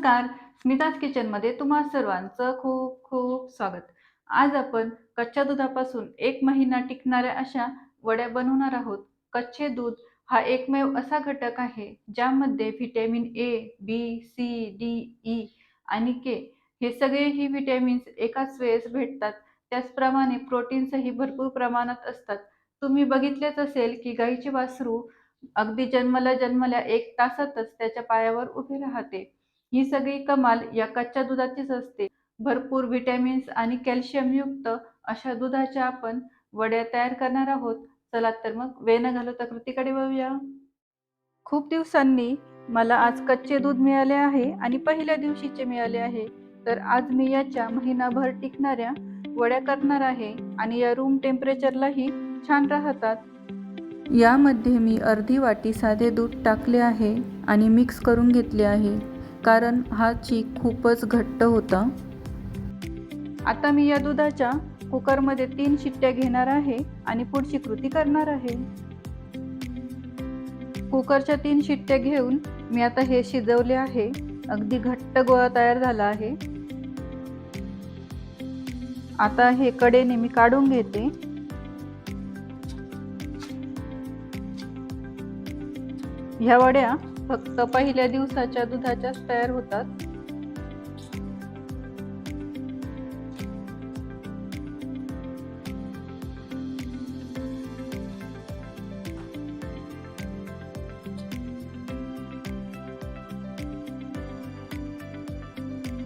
नमस्कार. स्मिताज किचनमध्ये तुम्हा सर्वांचं खूप खूप स्वागत. आज आपण कच्च्या दुधापासून एक महिना टिकणाऱ्या अशा वड्या बनवणार आहोत. कच्चे दूध हा एकमेव असा घटक आहे ज्यामध्ये vitamin A B C D E आणि के हे सगळेही व्हिटॅमिन्स एकाच वेळेस भेटतात. त्याचप्रमाणे प्रोटीन्सही भरपूर प्रमाणात असतात. तुम्ही बघितलेच असेल की गाईचे वासरू अगदी जन्मला जन्मल्या एक तासातच त्याच्या पायावर उभे राहते. ही सगळी कमाल या कच्च्या दुधाचीच असते. भरपूर व्हिटॅमिन्स आणि कॅल्शियमयुक्त अशा दुधाच्या आपण वड्या तयार करणार आहोत. चला तर मग वेळ न घालवता कृतीकडे वळूया. खूप दिवसांनी मला आज कच्चे दूध मिळाले आहे आणि पहिल्या दिवशीचे मिळाले आहे. तर आज मी याच्या महिनाभर टिकणाऱ्या वड्या करणार आहे आणि या रूम टेम्परेचरलाही छान राहतात. यामध्ये मी अर्धी वाटी साधे दूध टाकले आहे आणि मिक्स करून घेतले आहे. कारण हा चीक खूपच घट्ट होता. आता मी या दुधाच्या कुकरमध्ये तीन शिट्ट्या घेणार आहे आणि पुढची कृती करणार आहे. कुकरच्या तीन शिट्ट्या घेऊन मी आता हे शिजवले आहे. अगदी घट्ट गोळा तयार झाला आहे. आता हे कडेने मी काढून घेते. ह्या वड्या फक्त पहिल्या दिवसाच्या दुधाच्याच तयार होतात.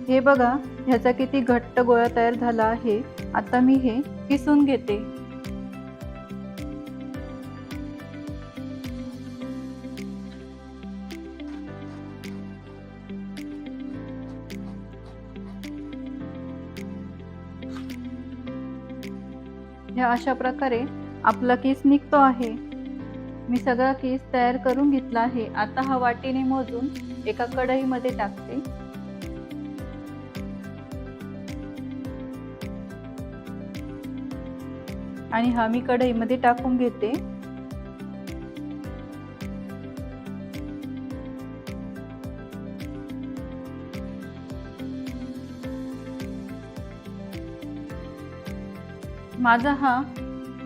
हे बघा ह्याचा किती घट्ट गोळा तयार झाला आहे. आता मी हे किसून घेते. ह्या अशा प्रकारे आपला केस निघतो आहे. मी सगळा केस तयार करून घेतला आहे. आता हा वाटीने मोजून एका कढईमध्ये टाकते. आणि हा मी कढईमध्ये टाकून घेते. माझा हा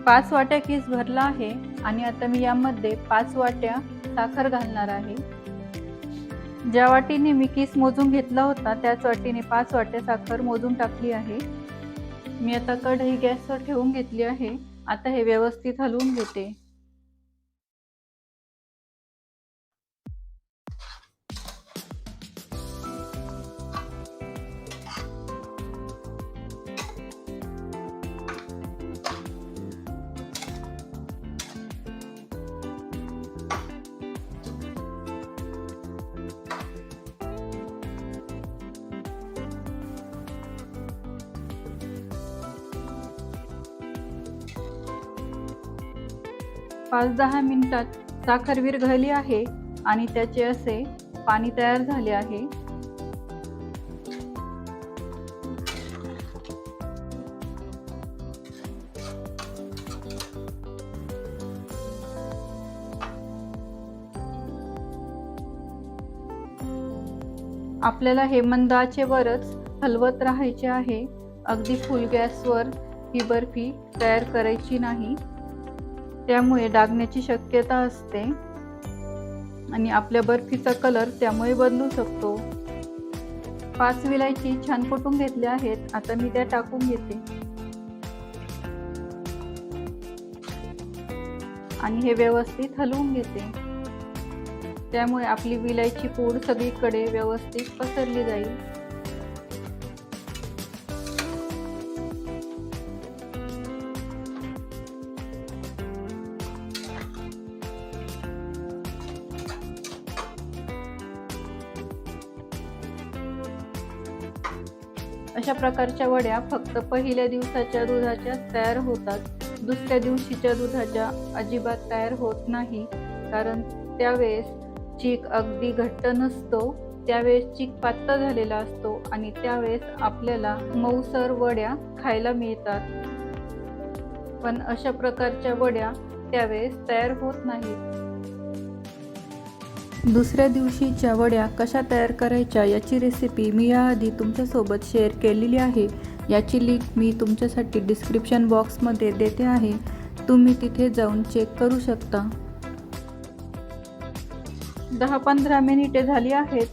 पाच वाट्या केस भरला आहे आणि आता मी यामध्ये पाच वाट्या साखर घालणार आहे. ज्या वाटीने मी केस मोजून घेतला होता त्याच वाटीने पाच वाट्या साखर मोजून टाकली आहे. मी आता कढई गॅसवर ठेवून घेतली आहे. आता हे व्यवस्थित हलवून घेते. पाच दहा मिनिटात साखर विरघळली आहे आणि त्याचे असे पाणी तयार झाले आहे. आपल्याला हे वरच हलवत राहायचे आहे. अगदी फुल गॅसवर ही बर्फी तयार करायची नाही. त्यामुळे डागण्याची शक्यता असते. आणि आपल्या बर्फीचा कलर त्यामुळे बदलू शकतो. पाच विलायची छान कुटून घेतल्या आहेत. आता मी त्या टाकून घेते. आणि हे व्यवस्थित हलवून घेते. त्यामुळे आपली विलायची पूड सगळीकडे व्यवस्थित पसरली जाईल. अशा प्रकारच्या वड्या फक्त पहिल्या दिवसाच्या दुधाच्या तयार होतात. दुसऱ्या दिवशीच्या दुधाच्या अजिबात तयार होत नाही. कारण त्यावेळेस चीक अगदी घट्ट नसतो त्यावेळेस चीक पातळ झालेला असतो आणि त्यावेळेस आपल्याला मऊसर वड्या खायला मिळतात. पण अशा प्रकारच्या वड्या त्यावेळेस तयार होत नाहीत. दुसऱ्या दिवशीच्या वड्या कशा तयार करायच्या याची रेसिपी मी याआधी तुमच्यासोबत शेअर केलेली आहे. याची लिंक मी तुमच्यासाठी डिस्क्रिप्शन बॉक्समध्ये देते आहे. तुम्ही तिथे जाऊन चेक करू शकता. दहा पंधरा मिनिटे झाली आहेत.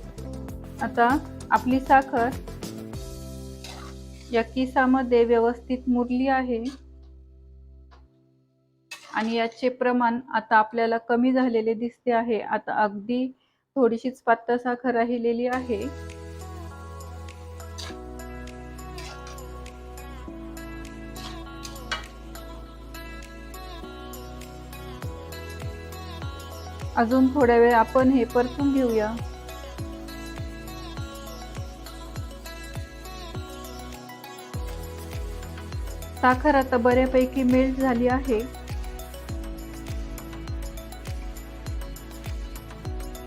आता आपली साखर या किसामध्ये व्यवस्थित मुरली आहे. आणि याचे प्रमाण आता आपल्याला कमी झालेले दिसते आहे. आता अगदी थोडीशीच पातळ साखर राहिलेली आहे. अजून थोड्या वेळ आपण हे परतून घेऊया. साखर आता बऱ्यापैकी मेल्ट झाली आहे.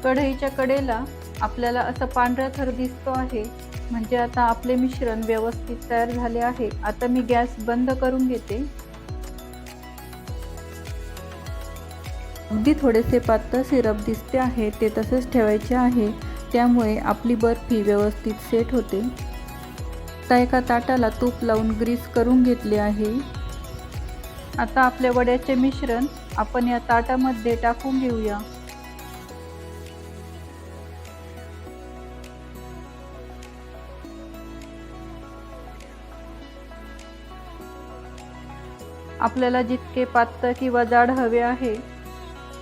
कढईच्या कडेला आपल्याला असं पांढरा थर दिसतो आहे. म्हणजे आता आपले मिश्रण व्यवस्थित तयार झाले आहे. आता मी गॅस बंद करून घेते. अगदी थोडेसे पातळ सिरप दिसते आहे. ते तसेच ठेवायचे आहे. त्यामुळे आपली बर्फी व्यवस्थित सेट होते. आता एका ताटाला तूप लावून ग्रीस करून घेतले आहे. आता आपल्या वड्याचे मिश्रण आपण या ताटामध्ये टाकून घेऊया. आपल्याला जितके पातळ किंवा जाड हवे आहे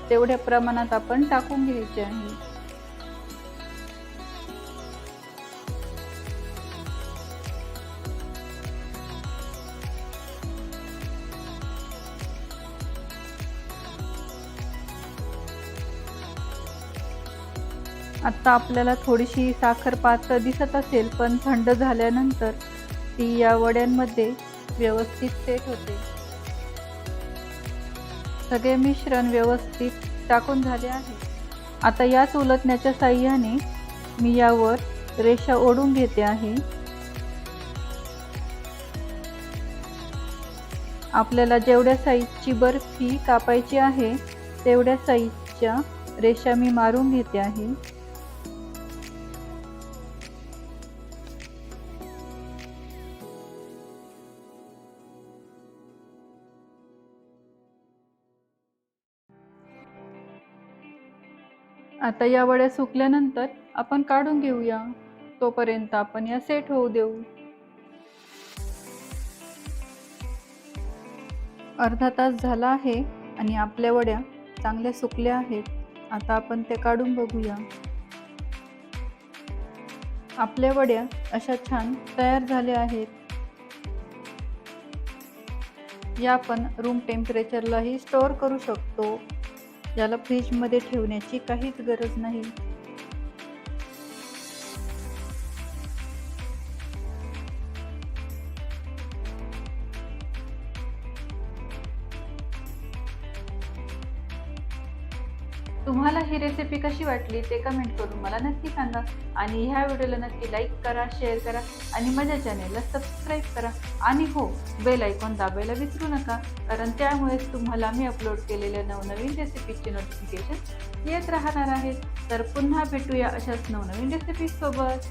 तेवढ्या प्रमाणात आपण टाकून घ्यायचे आहे. आता आपल्याला थोडीशी साखर पातळ दिसत असेल पण थंड झाल्यानंतर ती या वड्यांमध्ये व्यवस्थित सेट होते. सगळे मिश्रण व्यवस्थित टाकून झाले आहे. आता याच उलटण्याच्या साह्याने मी यावर रेषा ओढून घेते आहे. आपल्याला जेवढ्या साईजची बर्फी कापायची आहे तेवढ्या साईजच्या रेषा मी मारून घेते आहे. आता या वड्या सुकल्यानंतर आपण काढून घेऊया. तोपर्यंत आपण या सेट होऊ देऊ. अर्धा तास झाला आहे आणि आपल्या वड्या चांगल्या सुकल्या आहेत. आता आपण ते काढून बघूया. आपल्या वड्या अशा छान तयार झाल्या आहेत. या आपण रूम टेम्परेचरलाही स्टोअर करू शकतो. याला फ्रीजमध्ये ठेवण्याची काहीच गरज नाही. तुम्हाला ही रेसिपी कशी वाटली ते कमेंट करून मला नक्की सांगा. आणि ह्या व्हिडिओला नक्की लाईक करा शेअर करा आणि माझ्या चॅनेलला सबस्क्राईब करा. आणि हो बेल आयकॉन दाबायला विसरू नका कारण त्यामुळेच तुम्हाला मी अपलोड केलेल्या नवनवीन रेसिपीचे नोटिफिकेशन येत राहणार आहेत. तर पुन्हा भेटूया अशाच नवनवीन रेसिपीसोबत